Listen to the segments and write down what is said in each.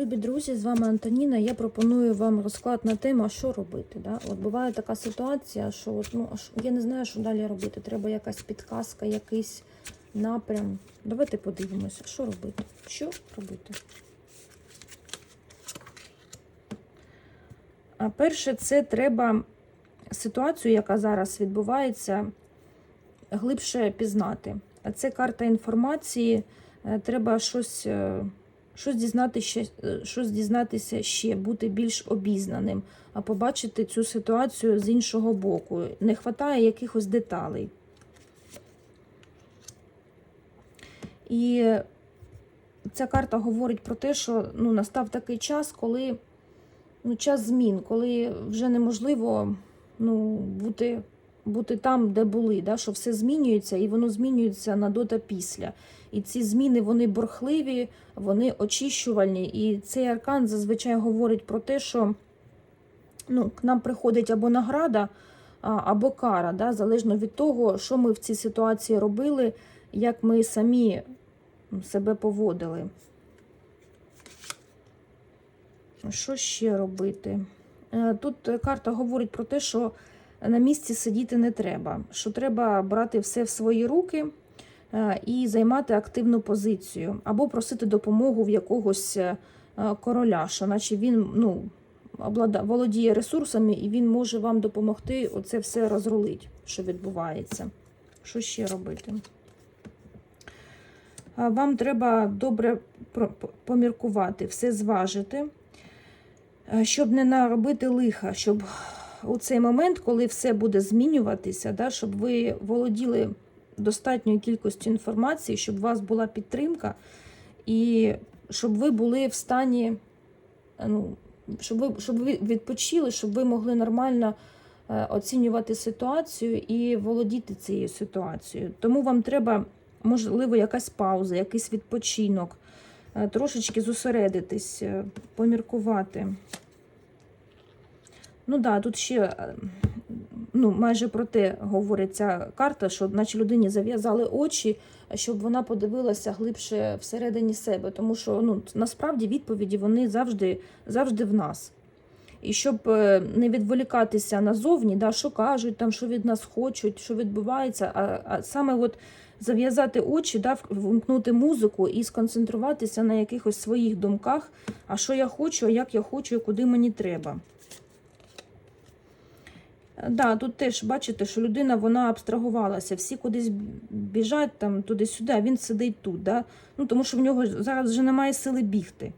Любі друзі, з вами Антоніна. Я пропоную вам розклад на тему, що робити. Да? От буває така ситуація, що от, ну, я не знаю, що далі робити. Треба якась підказка, якийсь напрям. Давайте подивимося, що робити. Що робити? А перше, це треба ситуацію, яка зараз відбувається, глибше пізнати. А це карта інформації. Е, Треба щось. Е, щось дізнатися, щось дізнатися ще, бути більш обізнаним, а побачити цю ситуацію з іншого боку. Не вистачає якихось деталей. І ця карта говорить про те, що ну, настав такий час, коли ну, час змін, коли вже неможливо ну, бути, бути там, де були, да, що все змінюється, і воно змінюється на до та після. І ці зміни вони бурхливі, вони очищувальні. І цей аркан зазвичай говорить про те, що ну, к нам приходить або награда, або кара, да, залежно від того, що ми в цій ситуації робили, як ми самі себе поводили. Що ще робити? Е, Тут карта говорить про те, що на місці сидіти не треба, що треба брати все в свої руки е, і займати активну позицію, або просити допомогу в якогось е, короля, що наче він ну, володіє ресурсами і він може вам допомогти оце все розрулити, що відбувається. Що ще робити? Вам треба добре поміркувати, все зважити, е, щоб не наробити лиха, щоб у цей момент, коли все буде змінюватися, да, щоб ви володіли достатньою кількістю інформації, щоб у вас була підтримка, і щоб ви були в стані, е, ну, щоб ви, щоб ви відпочили, щоб ви могли нормально е, оцінювати ситуацію і володіти цією ситуацією. Тому вам треба, можливо, якась пауза, якийсь відпочинок, е, трошечки зосередитись, поміркувати. Ну так, да, тут ще е, ну, майже про те говорить ця карта, що наче людині зав'язали очі, щоб вона подивилася глибше всередині себе. Тому що ну, насправді відповіді вони завжди, завжди в нас. І щоб е, не відволікатися назовні, да, що кажуть, там, що від нас хочуть, що відбувається, а, а саме от зав'язати очі, да, вмкнути музику і сконцентруватися на якихось своїх думках, а що я хочу, а як я хочу, і куди мені треба. Да, тут теж бачите, що людина вона абстрагувалася, всі кудись біжать там туди-сюди, а він сидить тут. Да? Ну, тому що в нього зараз вже немає сили бігти.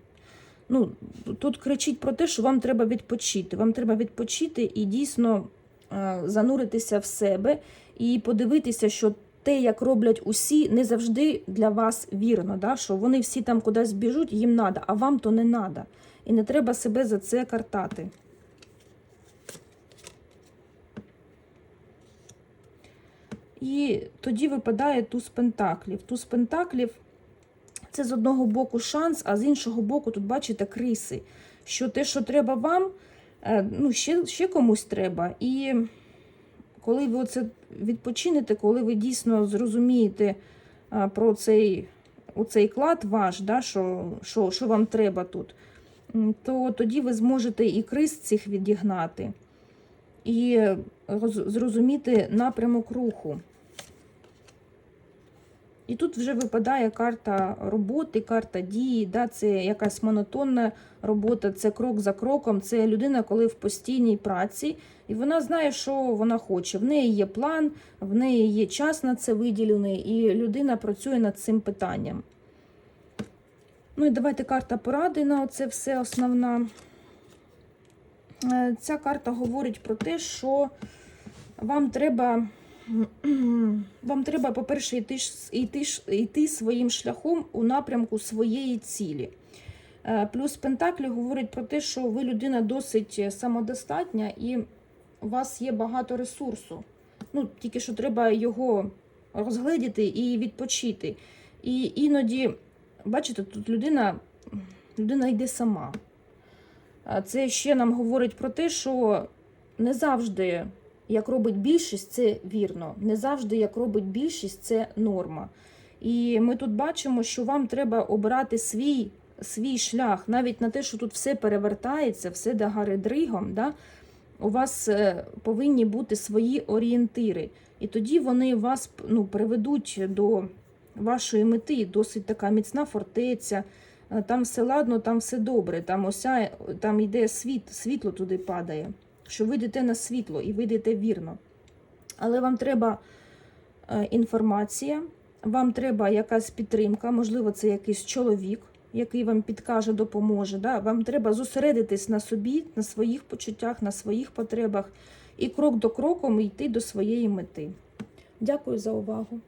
Ну, Тут кричить про те, що вам треба відпочити. Вам треба відпочити і дійсно е, зануритися в себе і подивитися, що те, як роблять усі, не завжди для вас вірно. Да? Що вони всі там кудись біжуть, їм треба, а вам то не треба. І не треба себе за це картати. І тоді випадає туз пентаклів. Туз пентаклів це з одного боку шанс, а з іншого боку, тут бачите криси. Що те, що треба вам, е, ну, ще, ще комусь треба. І коли ви оце відпочинете, коли ви дійсно зрозумієте про цей, оцей клад ваш, да, що, що, що вам треба тут, то тоді ви зможете і криз цих відігнати, і зрозуміти напрямок руху. І тут вже випадає карта роботи, карта дії, да, це якась монотонна робота, це крок за кроком. Це людина, коли в постійній праці, і вона знає, що вона хоче. В неї є план, в неї є час на це виділений, і людина працює над цим питанням. Ну і давайте карта поради на це все основна. Е, Ця карта говорить про те, що вам треба. Вам треба, по-перше, йти, йти, йти своїм шляхом у напрямку своєї цілі. Е, Плюс Пентаклі говорить про те, що ви людина досить самодостатня і у вас є багато ресурсу. Ну, тільки що треба його розгледіти і відпочити. І іноді, бачите, тут людина, людина йде сама. Це ще нам говорить про те, що не завжди як робить більшість, це вірно. Не завжди, як робить більшість, це норма. І ми тут бачимо, що вам треба обирати свій свій шлях, навіть на те, що тут все перевертається, все до гори дригом, да, у вас е, повинні бути свої орієнтири. І тоді вони вас ну, приведуть до вашої мети, досить така міцна фортеця. Е, Там все ладно, там все добре, там ося, там йде світ, світло туди падає. Що ви йдете на світло і ви йдете вірно. Але вам треба е, інформація, вам треба якась підтримка, можливо, це якийсь чоловік, який вам підкаже, допоможе. Да? Вам треба зосередитись на собі, на своїх почуттях, на своїх потребах і крок до кроком йти до своєї мети. Дякую за увагу.